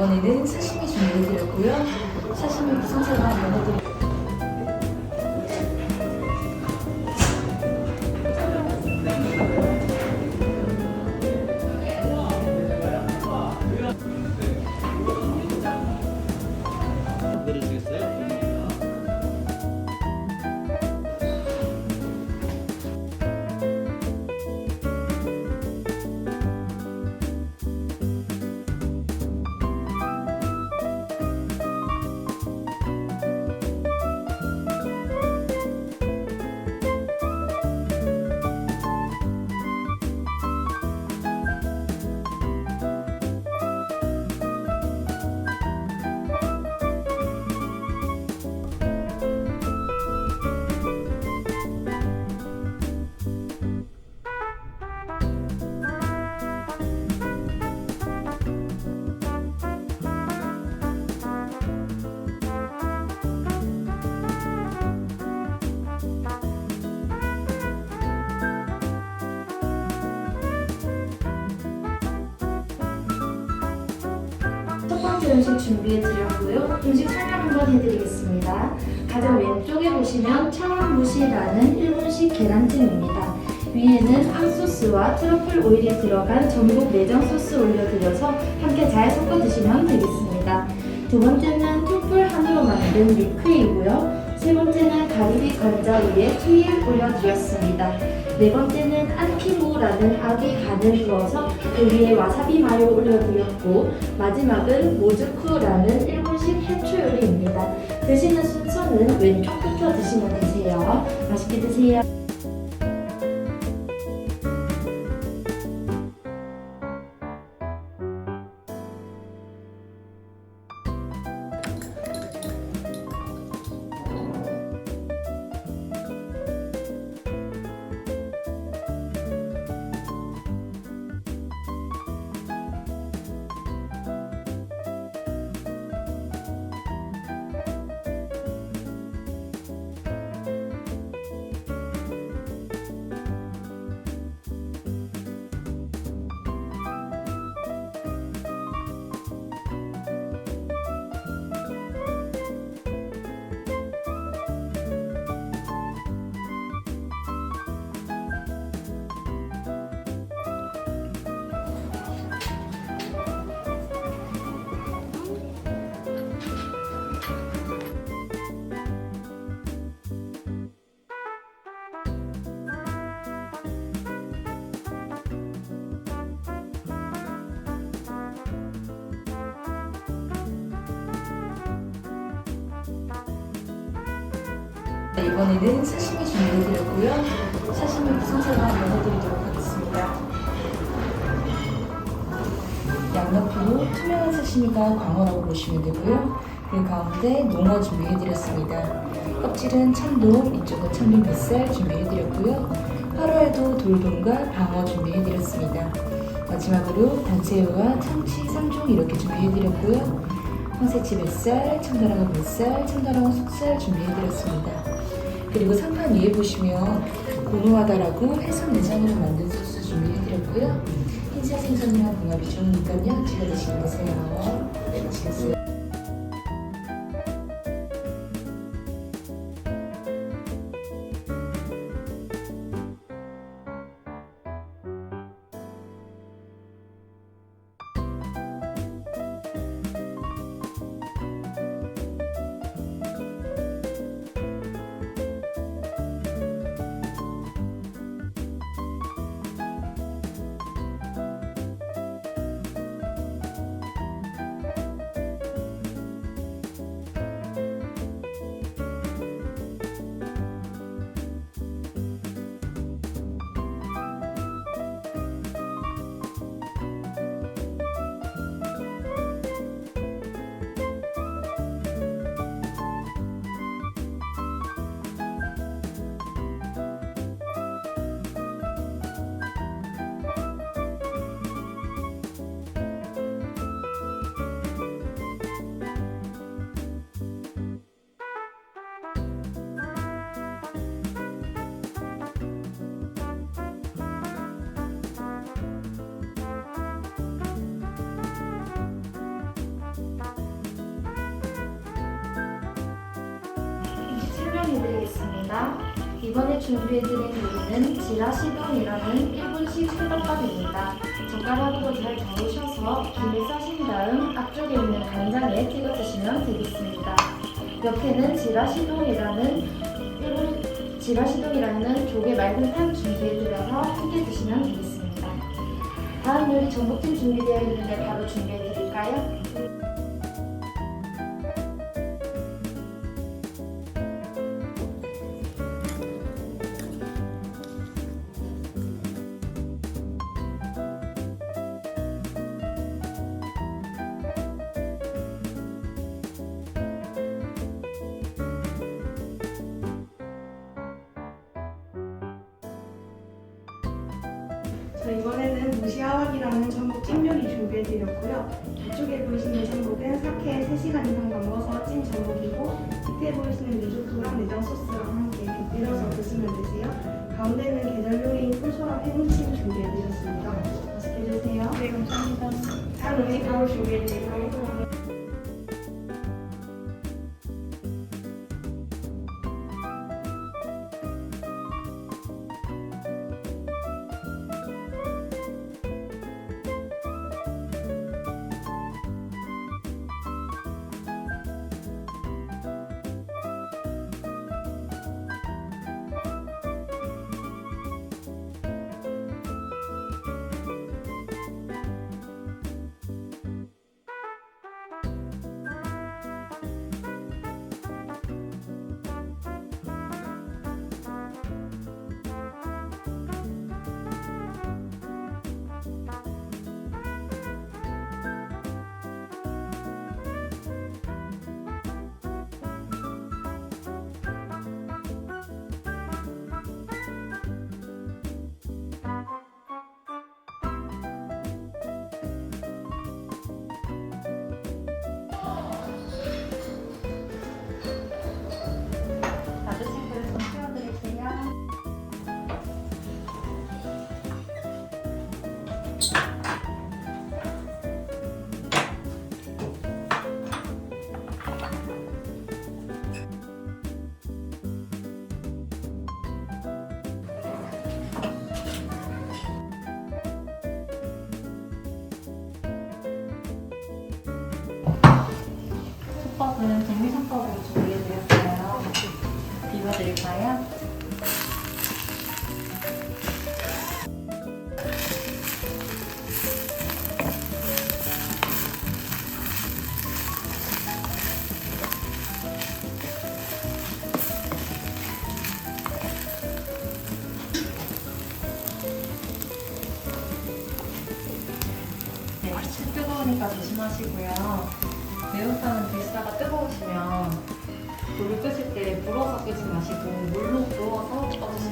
이번에는 사시미 준비해드렸고요. 사시미 면해드릴게요. 내려주겠어요? 음식 준비해 드렸고요. 음식 설명 한번 해드리겠습니다. 가장 왼쪽에 보시면 차원무시라는 일본식 계란찜입니다. 위에는 앙소스와 트러플 오일이 들어간 전복 내장 소스 올려드려서 함께 잘 섞어 드시면 되겠습니다. 두 번째는 툭불 한우로 만든 밀크이고요. 세 번째는 가리비 관자 위에 투일 올려드렸습니다. 네 번째는 안키무라는 아기 간을 구워서 그 위에 와사비 마요 올려드렸고 마지막은 모즈쿠라는 일본식 해초 요리입니다. 드시는 순서는 왼쪽부터 드시면 되세요. 맛있게 드세요. 이번에는 사시미 준비해드렸고요. 사시미 구성사가 면해드리도록 하겠습니다. 양옆으로 투명한 사시미가 광어라고 보시면 되고요. 그 가운데 농어 준비해드렸습니다. 껍질은 참돔, 이쪽은 참돔 뱃살 준비해드렸고요. 화로에도 돌돔과 방어 준비해드렸습니다. 마지막으로 단새우와 참치 3종 이렇게 준비해드렸고요. 황새치 뱃살, 참다랑어 뱃살, 참다랑어 속살 준비해드렸습니다. 그리고 상판 위에 보시면 고노하다라고 해삼 내장으로 만든 소스 준비해드렸고요. 흰살 생선이랑 궁합이 좋으니까요. 찍어 드시면 되세요. 네, 맛있겠어요. 설명해드리겠습니다. 이번에 준비해드린 요리는 지라시동이라는 일본식 쌀밥입니다. 젓가락으로 잘 저으셔서 김에 싸신 다음 앞쪽에 있는 간장에 찍어 드시면 되겠습니다. 옆에는 지라시동이라는 일본 지라시동이라는 조개 맑은 탕 준비해드려서 함께 드시면 되겠습니다. 다음 요리 전복찜 준비되어 있는데 바로 준비해드릴까요? 이번에는 무시아왕이라는 전복 찜요리 준비해드렸고요. 이쪽에 보이시는 전복은 사케에 3시간 이상 담궈서 찐 전복이고 밑에 보이시는 리조또랑 내장 소스랑 함께 끓여서 드시면 되세요. 가운데는 계절 요리인 풀소라 해무침 준비해드렸습니다. 맛있게 드세요. 네, 감사합니다. 다음 음식 바로 준비해드릴까요? 솥밥은 백미솥밥으로 준비해드렸어요. 비벼드릴까요? 네, 술 뜨거우니까 조심하시고요. 매운탕은 글사가 뜨거우시면 불을 끄실 때 불어서 끄지 마시고 물로 부어서 꺼주시면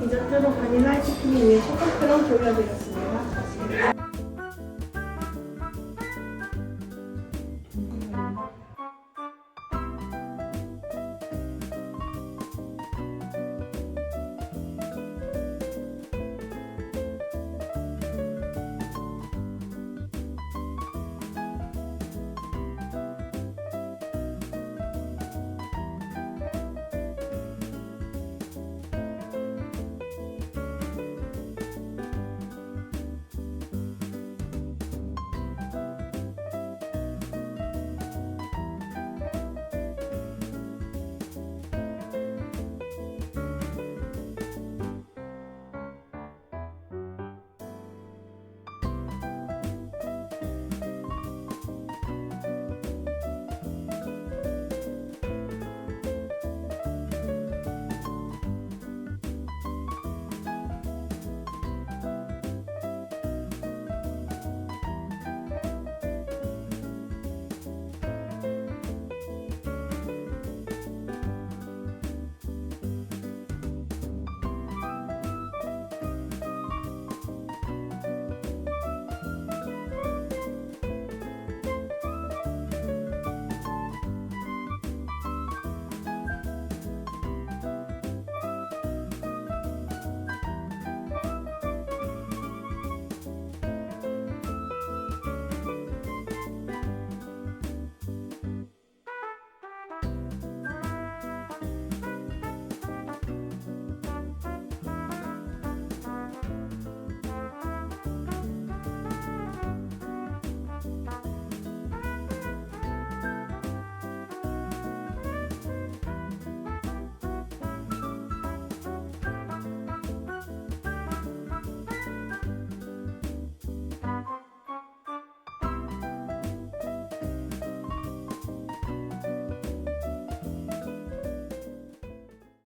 디저트로 바닐라 아이스크림 위에 초코크럼 올려드렸습니다.